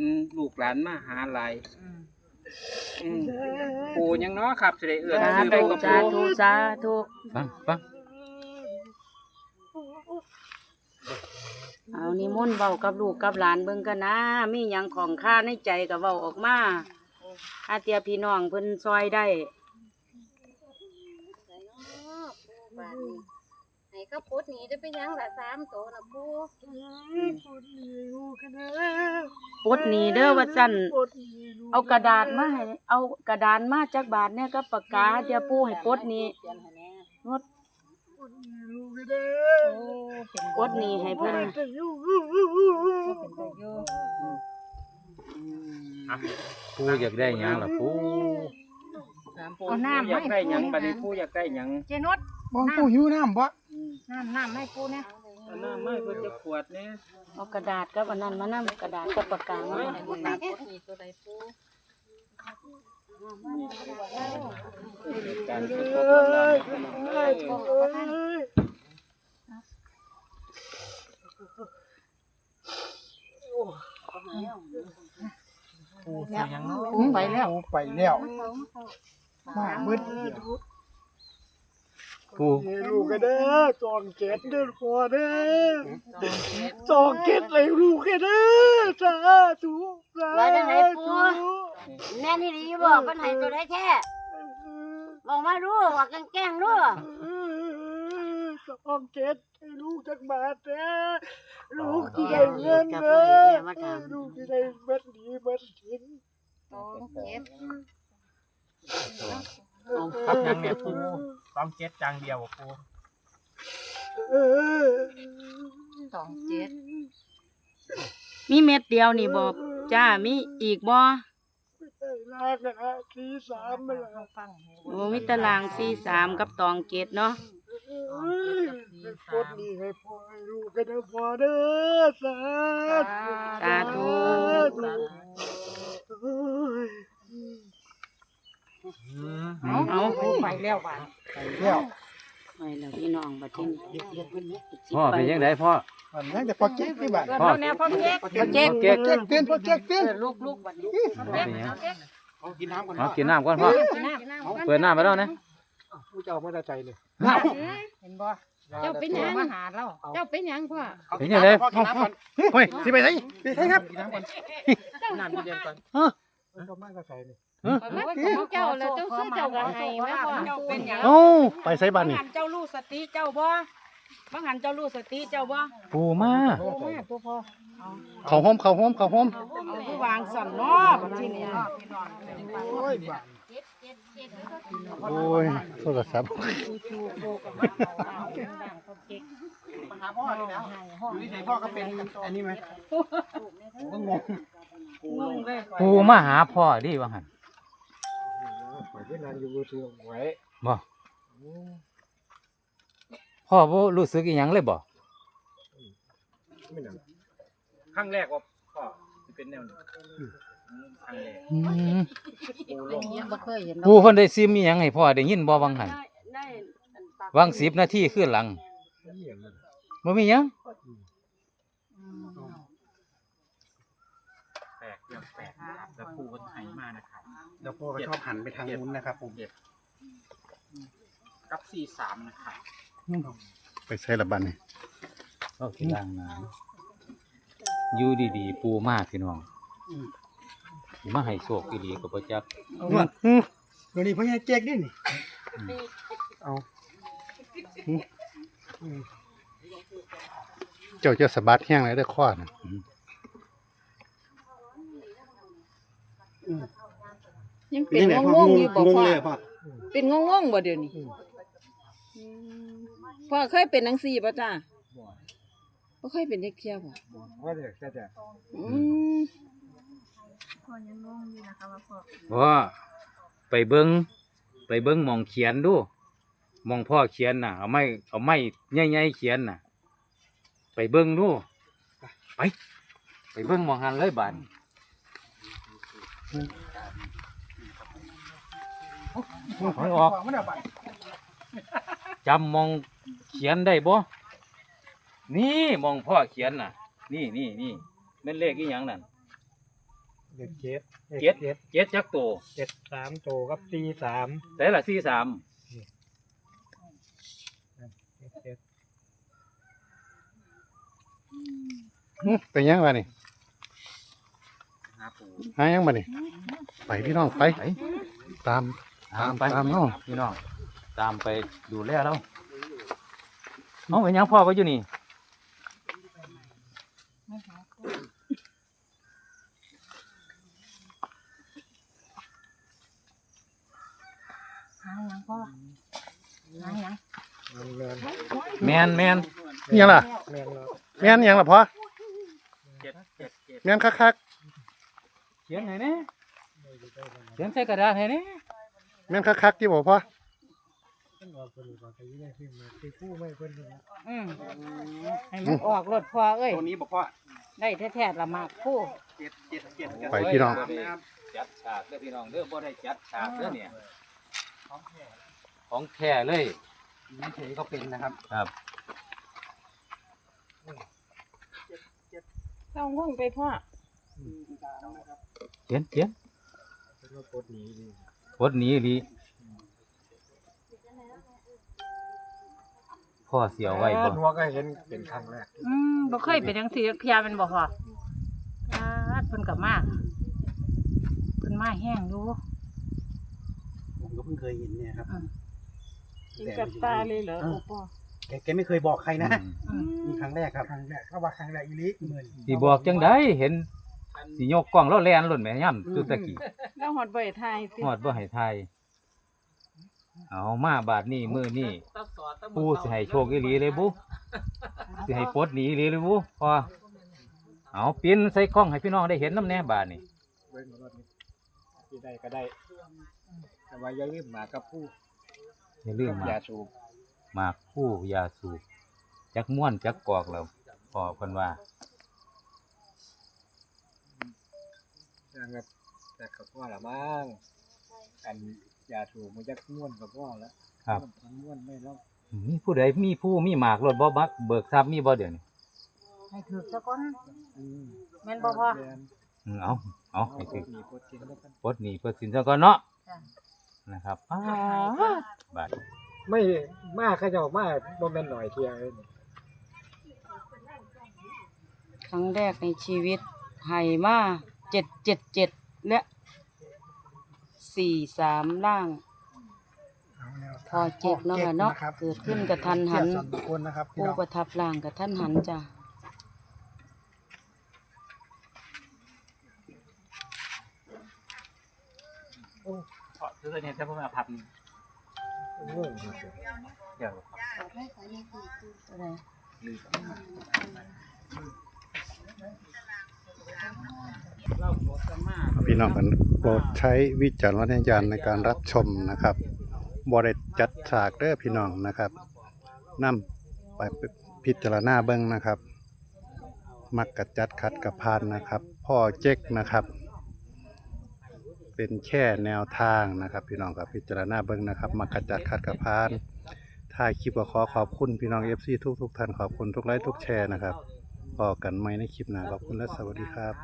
อืมลูกหลานมาหาหลายอืมปูยังเนาะครับสิได้เอื้อนสาซื้อไปธุกับสาปูธุสาธุฟังฟังเอานิมนต์เว้ากับลูกกับหลานเบิ่งกันนะมีหยังของข้าในใจก็เว้าออกมาอาเตียพี่น้องเพิ่นซอยได้บาดนี้ ให้เขาปลดหนี้ได้ไปยังละสามโตนะปูปลดหนี้เด้อว่าซั่นเอากระดาษมาให้เอากระดานมาจักบาทเนี่ยกับปากกาเดี๋ยวปู่ให้ปลดหนี้งดปลดหนี้ให้เพิ่นปูอยากได้หยังล่ะปูเอาน้ำอยากให้ได้หยังปูบัดนี้ปูอยากได้หยังเจนดบองปูหิวน้ำบ่ น้ำน้ำให้ปูเนี่ยเอาน้ำมาให้เพิ่นจะขวดเนี่ยเอากระดาษกับอันนั้นมานำกระดาษกับปากกามาให้ปูตาปลดหนี้ตัวใดปูการสุดๆของเราเนี่ยพี่น้องเอ้ยปูไปยังเนาะปูไปแล้วปูไปแล้วมาเบิดเดียว ปูลูกกันเด้อจองเก็ดเด้อพ่อเด้อจองเก็ดเลยลูกกันเด้อสาธุสาว่าจังไหนธุแน่นี่ดีบอกปัญหาตัวใดแท้บอกมาดูว่าแกล้งๆดูจองเก็ดให้ลูกจักบาทเด้อลูกที่ได้เงินเด้อลูกที่ได้เบิดดีเบิดสิน สองเจ็ด ครับยังเนี่ยปูต้องเจ็ดจางเดียวปูเออสองเจ็ดมีเม็ดเดียวนี่บ่จ้ามีอีกบ่ลากนะฮะทีสามมาแล้วฟังโอ้มีตาราง43กับตองเกตเนาะเอ้ยให้กดนี่ให้พ่อให้ลูกกันเด้อพ่อเด้อสาธุ สาธุเอ้ย เอาไปแล้วบ้านไปแล้วไปแล้วพี่น้องบัดนี้พ่อเป็นยังไงพ่อมันยังแต่พอเก๊กที่บ้านพ่อแนวพ่อเจ๊กพอเก๊กเก๊กเก๊กเตือนพอเก๊กเตือนลูกลูกบัดนี้พ่อเป็นยังเอากินน้ำก่อนเอากินน้ำก่อนพ่อเปิดน้ำไปแล้วนะผู้เจ้าไม่ได้ใจเลยเห็นบ่เจ้าเป็นหยังมาหาเราเจ้าเป็นหยังพ่อเป็นยังไงพ่อกินน้ำก่อนเฮ้ยสิไปไหนไปไหนครับกินน้ำก่อนน้ำเย็นๆก่อนเขาไม่ได้ใจเลย ของเจ้าแล้วเจ้าซื้อเจ้าก็ให้แม่พ่อเจ้าเป็นหยังเอ้าไปใส่บ้านนี่หันเจ้ารู้สติเจ้าบ่บางหันเจ้ารู้สติเจ้าบ่ปูมาปูมาตัวพ่อเขาห้อมเขาห้อมเขาห้อมเอาผู้วางสั่นเนาะบัดนี้เนี่ยโอ้ยบ้านเจ็ดเจ็ดเจ็ดโอ้ยโทรศัพท์มาหาพ่อนี่แล้วอยู่ที่ไหนพ่อก็เป็นอันนี้ไหมผมก็งงงงเลยปูมาหาพ่อดิว่าหัน ไปเพื่อนนั่นอยู่เชื่อไว้บ่พ่อบ่รู้สึกอีหยังเลยบ่ไม่นั่นครั้งแรกว่าพ่อสิเป็นแนวนี้อืมครั้งแรกอืมปูลงบ่เคยเห็นปูเพิ่นได้ซิมอีหยังให้พ่อได้ยินบ่วังหันได้อันปากวัง10นาทีขึ้นหลังบ่มีหยังแปลกเรื่องแปลกนะครับแล้วปูก็ไถมานะครับ แล้วพ่อก็ชอบหันไปทางนู้นนะครับผมกับสี่สามนะครับไปใส่ละบ้านนี่ก็สิล้างน้ำอยู่ดีๆ ปูมาพี่น้องมาให้โชคอีหลีก็บ่จักเอาว่าเดี๋ยวนี้พ่อใหญ่แจกด้วยนี่เอาเจ้าจะสะบัดแห้งเลยได้ข้อนะ ยังเป็นงงๆอยู่บ่พ่อเป็นงงๆบ่เดี๋ยวนี้พ่อเคยเป็นจังซี่บ่จ้าบ่เคยเป็นจักเที่ยวบ่ว่าเดี๋ยวจะจะอืมว่าไปเบิ้งไปเบิ้งหมองเขียนดูหมองพ่อเขียนน่ะ เอาไม้เอาไม้ใหญ่ๆเขียนน่ะ ไปเบิ้งดูไป ไปเบิ้งหมองหันเลยบาน ถอยออกจำหมองเขียนได้บ่ นี่หมองพ่อเขียนน่ะ นี่นี่นี่เป็นเลขอีหยังนั่น เด็กเจ็ดเจ็ดเจ็ดเจ็ดจักโตเจ็ดสามโตกับสี่สามแต่ละสี่สามเจ็ดเจ็ดเป็นยังไงนี่หาปูหายังมานี่ไปพี่น้องไปไปตาม ตามไปตามเนาะ พี่น้องตามไปดูแลเราเอาเป็นหยังพ่อก็อยู่นี่หาหยังพ่อหาหยังแมนแมนแมนนี่ยังล่ะ แมนเราแม่นยังล่ะพ่อเจ็ดเจ็ดเจ็ดแม่นคักเขียนให้แน่เขียนใส่กระดาษให้แน่ๆ แม่นคักๆที่บอกพ่อต้องออกคนอื่นก่อนแต่ยังไงขึ้นมาคือคู่ไม่เพิ่นเลยนะอืมให้มันออกรถพ่อเอ้ย ตัวนี้บอกพ่อได้แท้ๆละหมากคู่เจ็ดเจ็ดเจ็ดไปพี่น้อง จัดฉากเด้อพี่น้องเด้อบ่ได้จัดฉากเด้อเนี่ยของแท้เลยไม่เฉยก็เป็นนะครับครับเอาง่วงไปพ่อเขียนเขียนเพิ่นว่ากดหนีดี กดหนีดีพ่อเสียวไว้บ่หัวก็เห็นเป็นครั้งแรกอืมบ่เคยเป็นจังซี่เพียเป็นบ่พ่อปาดเพิ่นก็มากเพิ่นมาแห้งอยู่ผมก็เพิ่งเคยเห็นเนี่ยครับกินกับตาเลยเหรอโอ้พ่อแกแกไม่เคยบอกใครนะอืมนี่ครั้งแรกครับครั้งแรกเขาว่าครั้งแรกอีหลิเหมือนสิบอกจังไดเห็น สิยกกล้องแล้วแล่นหล่นแม่ย่ำตุตะกี้แล้วหอดใบไทยสิฮอดบ่ให้ทายเอามาบาดนี้มื้อนี้ปู่สิให้โชคอีหลีเลยบุสิให้ปลดหนีอีหลีเลยบุพอเอาปิ้นใส่กล้องให้พี่น้องได้เห็นน้ำแน่บาดนี้เบิ่งรถนี่ที่ได้ก็ได้แต่ว่าอย่าลืมหมากับผู้อย่าลืมหมายาสูบหมากคู่ยาสูบจักม่วนจักกอกแล้วพอเพิ่นว่า อย่างแบบแต่กับพ่อละบ้างอันยาสูบมันจะม่วนกับพ่อแล้วครับ มันม่วนไม่แล้วมีผู้ใดมีผู้มีหมากรถบ่บักเบิกทรัพย์มีบ่เดี๋ยวนี้ให้ถือซะก่อนอืมแม่นบ่พ่อแม่นอืมเอาเอาเอาให้กถึดงหนีกดทิ้งแล้วกันปลดหนี้เพื่อสินซะก่อนเนาะจ้ะ นะครับอ้าบาดไม่มากเขาเจ้ามากบ่แม่นหน่อยเที่ยเลยนี่ครั้งแรกในชีวิตให้มา 777และ43ล่างเอาแนวพอเจ็บเนาะค่ะเนาะจ็บครับเกิดขึ้นกระทันหันเทียบส่วนบุคคลนะครับพี่ผู้น้องประทับร่างกับท่านหันจ้ะพอซื้อเนี่ยจะเพิ่งมาพับนี่งงครับเดี๋ยวอะไร พี่น้องกันโปรดใช้วิจารณญาณในการรับชมนะครับบริจัดฉากเด้อพี่น้องนะครับนำไปพิจารณาเบิ้งนะครับ มักกะจัดคัดกับพานนะครับ พ่อเจ๊กนะครับ เป็นแค่แนวทางนะครับ พี่น้องกับพิจารณาเบิ้งนะครับมักกะจัดคัดกับพานถ้าคลิปขอขอบคุณพี่น้องเอฟซีทุกทุกท่านขอบคุณทุกไลค์ทุกแชร์นะครับพอกันไหมในคลิปหน้าขอบคุณและสวัสดีครับ